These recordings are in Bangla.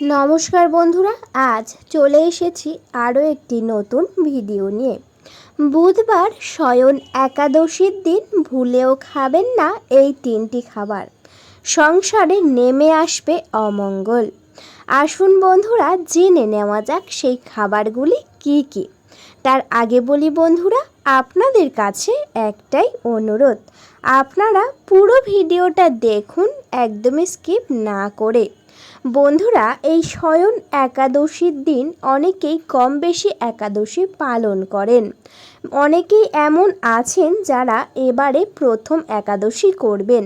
নমস্কার বন্ধুরা, আজ চলে এসেছি আরও একটি নতুন ভিডিও নিয়ে। বুধবার শয়ন একাদশীর দিন, ভুলেও খাবেন না এই তিনটি খাবার। সংসারে নেমে আসবে অমঙ্গল। আসুন বন্ধুরা, জেনে নেওয়া যাক সেই খাবারগুলি কি কি। তার আগে বলি বন্ধুরা, আপনাদের কাছে একটাই অনুরোধ। আপনারা পুরো ভিডিওটা দেখুন, একদমই স্কিপ না করে। বন্ধুরা, এই শয়ন একাদশীর দিন অনেকেই কম বেশি একাদশী পালন করেন। অনেকেই এমন আছেন যারা এবারে প্রথম একাদশী করবেন।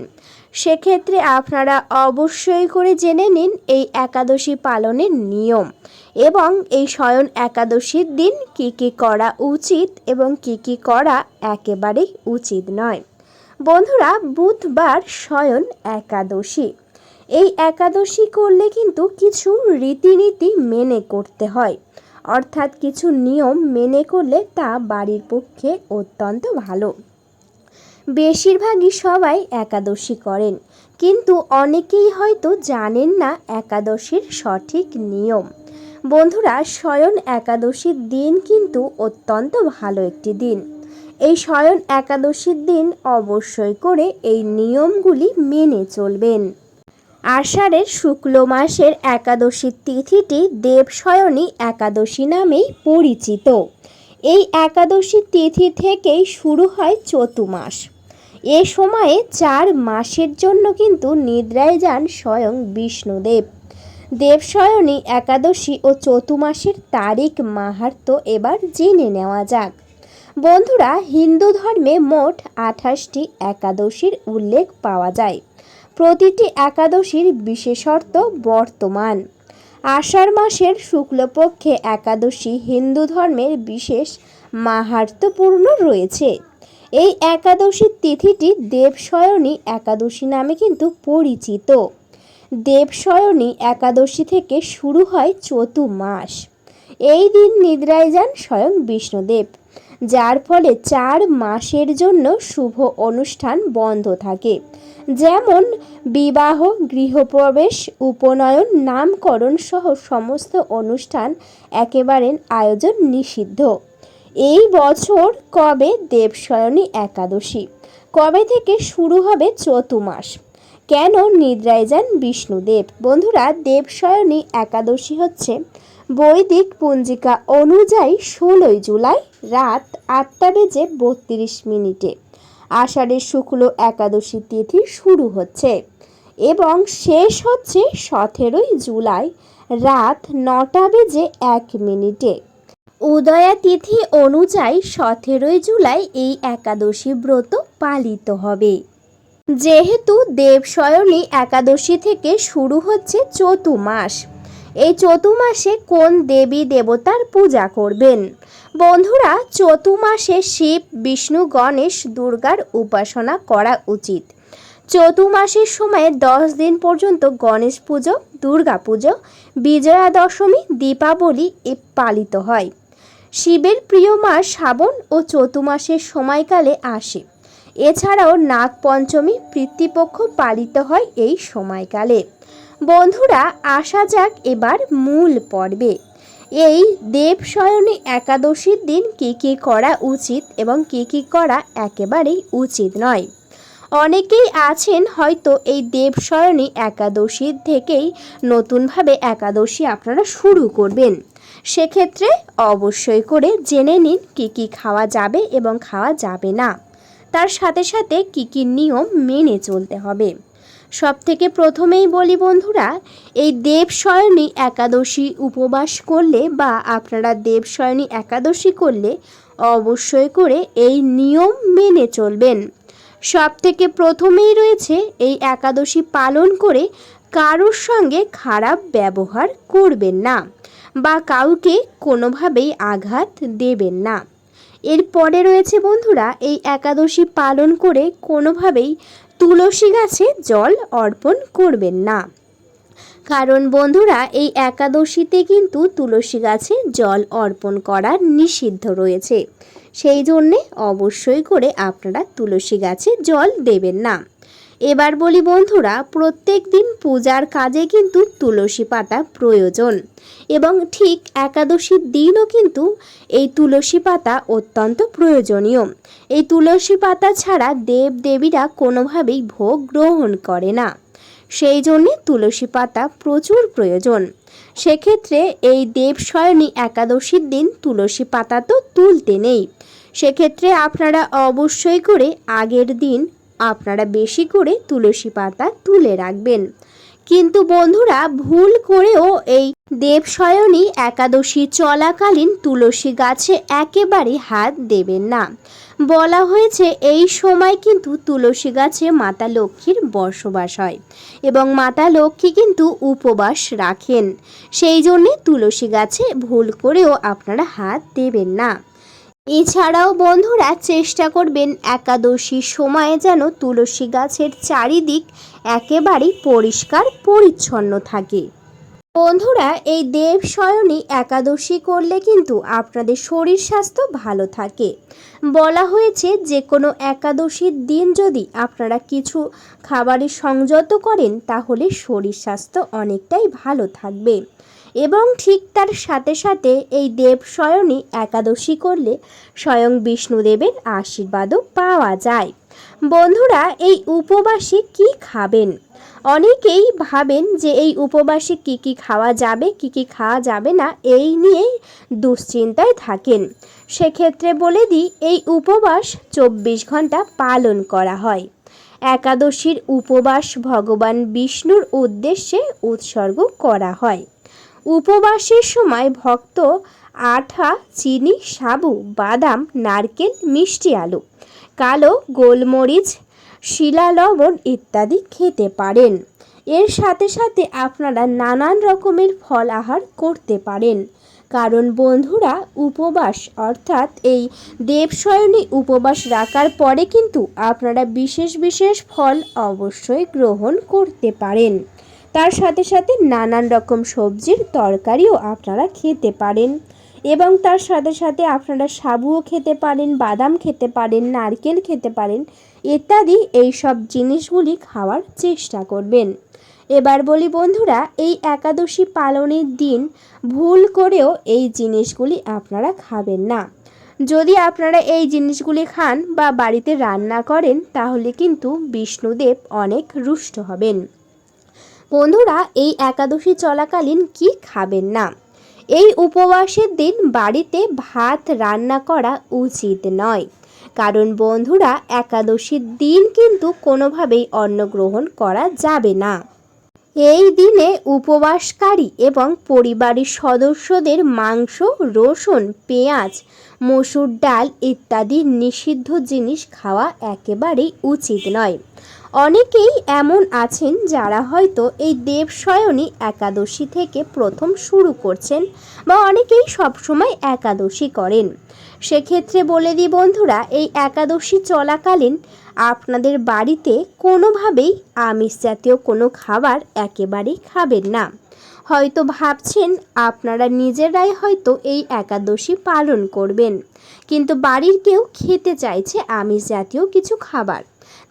সেক্ষেত্রে আপনারা অবশ্যই করে জেনে নিন এই একাদশী পালনের নিয়ম এবং এই শয়ন একাদশীর দিন কি কি করা উচিত এবং কি কি করা একেবারেই উচিত নয়। বন্ধুরা, বুধবার শয়ন একাদশী। এই একাদশী করলে কিন্তু কিছু রীতিনীতি মেনে করতে হয়। অর্থাৎ কিছু নিয়ম মেনে করলে তা বাড়ির পক্ষে অত্যন্ত ভালো। বেশিরভাগই সবাই একাদশী করেন। কিন্তু অনেকেই হয়তো জানেন না একাদশীর সঠিক নিয়ম। বন্ধুরা শয়ন একাদশীর দিন কিন্তু অত্যন্ত ভালো একটি দিন। এই শয়ন একাদশীর দিন অবশ্যই করে এই নিয়মগুলি মেনে চলবেন। আষাঢ়ের শুক্ল মাসের একাদশীর তিথিটি দেবশয়নী একাদশী নামেই পরিচিত। এই একাদশী তিথি থেকেই শুরু হয় চতুমাস এ সময়ে চার মাসের জন্য কিন্তু নিদ্রায় যান স্বয়ং বিষ্ণুদেব। দেবশয়নী একাদশী ও চতুমাসের তারিখ মাহাত্ম এবার জেনে নেওয়া যাক। বন্ধুরা, হিন্দু ধর্মে মোট আঠাশটি একাদশীর উল্লেখ পাওয়া যায়। প্রতিটি একাদশীর বিশেষত্ব বর্তমান। আষাঢ় মাসের শুক্লপক্ষে একাদশী হিন্দু ধর্মের বিশেষ মাহাত্মপূর্ণ রয়েছে। এই একাদশীর তিথিটি দেবশয়নী একাদশী নামে কিন্তু পরিচিত। দেবশয়নী একাদশী থেকে শুরু হয় চতুর্মাস। এই দিন নিদ্রায় যান স্বয়ং বিষ্ণুদেব। যার ফলে চার মাসের জন্য শুভ অনুষ্ঠান বন্ধ থাকে। যেমন বিবাহ, গৃহপ্রবেশ, উপনয়ন, নামকরণ সহ সমস্ত অনুষ্ঠান একেবারে আয়োজন নিষিদ্ধ। এই বছর কবে দেবশয়নী একাদশী? কবে থেকে শুরু হবে চতুর্মাস কেন নিদ্রায় যান বিষ্ণুদেব? বন্ধুরা, দেবশয়নী একাদশী হচ্ছে বৈদিক পঞ্জিকা অনুযায়ী ষোলোই জুলাই রাত আটটা বেজে বত্রিশ মিনিটে। আষাঢ়ের শুক্ল একাদশী তিথি শুরু হচ্ছে এবং শেষ হচ্ছে সতেরোই জুলাই রাত নটা বেজে এক মিনিটে। উদয়া তিথি অনুযায়ী সতেরোই জুলাই এই একাদশী ব্রত পালিত হবে। যেহেতু দেবশয়নী একাদশী থেকে শুরু হচ্ছে চতুর্মাস এই চতুর্মাসে কোন দেবী দেবতার পূজা করবেন? বন্ধুরা, চতুর্মাসে শিব, বিষ্ণু, গণেশ, দুর্গার উপাসনা করা উচিত। চতুর্মাসের সময়ে দশ দিন পর্যন্ত গণেশ পুজো, দুর্গা পুজো বিজয়া দশমী দীপাবলি এ পালিত হয়। শিবের প্রিয় মাস শ্রাবণ ও চতুর্মাসের সময়কালে আসে। এছাড়াও নাগ পঞ্চমী পিতৃপক্ষ পালিত হয় এই সময়কালে। বন্ধুরা, আসা যাক এবার মূল পর্বে। এই দেবশয়নী একাদশীর দিন কি কি করা উচিত এবং কি কি করা একেবারেই উচিত নয়। অনেকেই আছেন হয়তো এই দেবশয়নী একাদশীর থেকেই নতুনভাবে একাদশী আপনারা শুরু করবেন। সেক্ষেত্রে অবশ্যই করে জেনে নিন কি কি খাওয়া যাবে এবং খাওয়া যাবে না। তার সাথে সাথে কি কি নিয়ম মেনে চলতে হবে। সব থেকে প্রথমেই বলি বন্ধুরা, এই দেবশয়নী একাদশী উপবাস করলে বা আপনারা দেবশয়নী একাদশী করলে অবশ্যই করে এই নিয়ম মেনে চলবেন। সব থেকে প্রথমেই রয়েছে এই একাদশী পালন করে কারোর সঙ্গে খারাপ ব্যবহার করবেন না বা কাউকে কোনোভাবেই আঘাত দেবেন না। এরপরে রয়েছে বন্ধুরা, এই একাদশী পালন করে কোনোভাবেই তুলসী গাছে জল অর্পণ করবেন না। কারণ বন্ধুরা, এই একাদশীতে কিন্তু তুলসী গাছে জল অর্পণ করার নিষিদ্ধ রয়েছে। সেই জন্যে অবশ্যই করে আপনারা তুলসী গাছে জল দেবেন না। এবার বলি বন্ধুরা, প্রত্যেক দিন পূজার কাজে কিন্তু তুলসী পাতা প্রয়োজন। এবং ঠিক একাদশীর দিনও কিন্তু এই তুলসী পাতা অত্যন্ত প্রয়োজনীয়। এই তুলসী পাতা ছাড়া দেব দেবীরা কোনোভাবেই ভোগ গ্রহণ করে না। সেই জন্যে তুলসী পাতা প্রচুর প্রয়োজন। সেক্ষেত্রে এই দেবশয়নী একাদশীর দিন তুলসী পাতা তো তুলতে নেই। সেক্ষেত্রে আপনারা অবশ্যই করে আগের দিন আপনারা বেশি করে তুলসী পাতা তুলে রাখবেন। কিন্তু বন্ধুরা, ভুল করেও এই দেবশয়নী একাদশী চলাকালীন তুলসী গাছে একেবারে হাত দেবেন না। বলা হয়েছে, এই সময় কিন্তু তুলসী গাছে মাতা লক্ষ্মীর বসবাস হয় এবং মাতা লক্ষ্মী কিন্তু উপবাস রাখেন। সেই জন্যে তুলসী গাছে ভুল করেও আপনারা হাত দেবেন না। এছাড়াও বন্ধুরা চেষ্টা করবেন একাদশীর সময়ে যেন তুলসী গাছের চারিদিক একেবারেই পরিষ্কার, পরিচ্ছন্ন থাকে। বন্ধুরা, এই দেব শয়নী একাদশী করলে কিন্তু আপনাদের শরীর স্বাস্থ্য ভালো থাকে। বলা হয়েছে যে কোনো একাদশীর দিন যদি আপনারা কিছু খাবারের সংযত করেন, তাহলে শরীর স্বাস্থ্য অনেকটাই ভালো থাকবে। এবং ঠিক তার সাথে সাথে এই দেব শয়নী একাদশী করলে স্বয়ং বিষ্ণুদেবের আশীর্বাদও পাওয়া যায়। বন্ধুরা, এই উপবাসে কি খাবেন? অনেকেই ভাবেন যে এই উপবাসে কি কি খাওয়া যাবে, কি কি খাওয়া যাবে না, এই নিয়েই দুশ্চিন্তায় থাকেন। সেক্ষেত্রে বলে দিই, এই উপবাস চব্বিশ ঘণ্টা পালন করা হয়। একাদশীর উপবাস ভগবান বিষ্ণুর উদ্দেশ্যে উৎসর্গ করা হয়। উপবাসের সময় ভক্ত আঠা, চিনি, সাবু, বাদাম, নারকেল, মিষ্টি আলু, কালো গোলমরিচ শিলা লবণ ইত্যাদি খেতে পারেন। এর সাথে সাথে আপনারা নানান রকমের ফল আহার করতে পারেন। কারণ বন্ধুরা, উপবাস অর্থাৎ এই দেবশয়নী উপবাস রাখার পরে কিন্তু আপনারা বিশেষ বিশেষ ফল অবশ্যই গ্রহণ করতে পারেন। তার সাথে সাথে নানান রকম সবজির তরকারিও আপনারা খেতে পারেন। এবং তার সাথে সাথে আপনারা সাবুও খেতে পারেন, বাদাম খেতে পারেন, নারকেল খেতে পারেন, ইত্যাদি এই সব জিনিসগুলি খাওয়ার চেষ্টা করবেন। এবার বলি বন্ধুরা, এই একাদশী পালনের দিন ভুল করেও এই জিনিসগুলি আপনারা খাবেন না। যদি আপনারা এই জিনিসগুলি খান বা বাড়িতে রান্না করেন, তাহলে কিন্তু বিষ্ণুদেব অনেক রুষ্ট হবেন। বন্ধুরা, এই একাদশী চলাকালীন কি খাবেন না? এই উপবাসের দিন বাড়িতে ভাত রান্না করা উচিত নয়। কারণ বন্ধুরা, একাদশীর দিন কিন্তু কোনোভাবেই অন্ন গ্রহণ করা যাবে না। এই দিনে উপবাসকারী এবং পরিবারের সদস্যদের মাংস, রসুন, পেঁয়াজ মসুর ডাল ইত্যাদি নিষিদ্ধ জিনিস খাওয়া একেবারেই উচিত নয়। অনেকেই এমন আছেন যারা হয়তো এই দেবশয়নী একাদশী থেকে প্রথম শুরু করছেন বা অনেকেই সবসময় একাদশী করেন। সেক্ষেত্রে বলে দিই বন্ধুরা, এই একাদশী চলাকালীন আপনাদের বাড়িতে কোনোভাবেই আমিষ জাতীয় কোনো খাবার একেবারেই খাবেন না। হয়তো ভাবছেন আপনারা নিজেরাই হয়তো এই একাদশী পালন করবেন। কিন্তু বাড়ির কেউ খেতে চাইছে আমিষ জাতীয় কিছু খাবার।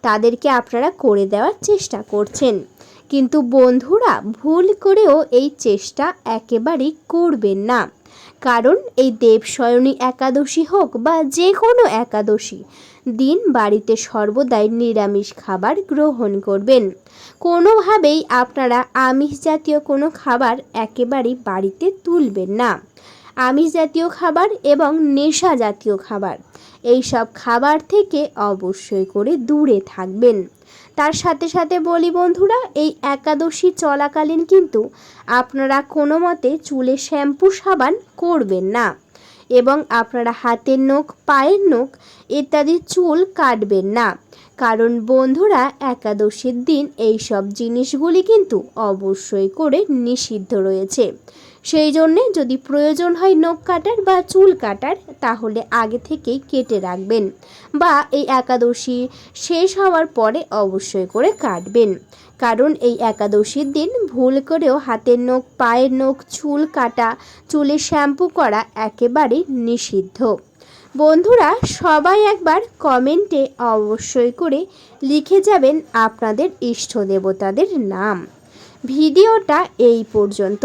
তাদেরকে আপনারা করে দেওয়ার চেষ্টা করছেন। কিন্তু বন্ধুরা, ভুল করেও এই চেষ্টা একেবারেই করবেন না। কারণ এই দেবশয়নী একাদশী হোক বা যে কোনো একাদশী দিন বাড়িতে সর্বদাই নিরামিষ খাবার গ্রহণ করবেন। কোনোভাবেই আপনারা আমিষ জাতীয় কোনো খাবার একেবারেই বাড়িতে তুলবেন না। আমিষ জাতীয় খাবার এবং নেশা জাতীয় খাবার, এই সব খাবার থেকে অবশ্যই করে দূরে থাকবেন। তার সাথে সাথে বলি বন্ধুরা, এই একাদশী চলাকালীন কিন্তু আপনারা কোনো মতে চুলে শ্যাম্পু সাবান করবেন না। এবং আপনারা হাতের নখ, পায়ের নখ ইত্যাদি চুল কাটবেন না। কারণ বন্ধুরা, একাদশীর দিন এই সব জিনিসগুলি কিন্তু অবশ্যই করে নিষিদ্ধ রয়েছে। সেই জন্যে যদি প্রয়োজন হয় নখ কাটার বা চুল কাটার, তাহলে আগে থেকেই কেটে রাখবেন বা এই একাদশী শেষ হওয়ার পরে অবশ্যই করে কাটবেন। কারণ এই একাদশীর দিন ভুল করেও হাতের নখ, পায়ের নখ, চুল কাটা, চুলে শ্যাম্পু করা একেবারেই নিষিদ্ধ। বন্ধুরা, সবাই একবার কমেন্টে অবশ্যই করে লিখে যাবেন আপনাদের ইষ্ট দেবতাদের নাম। ভিডিওটা এই পর্যন্ত।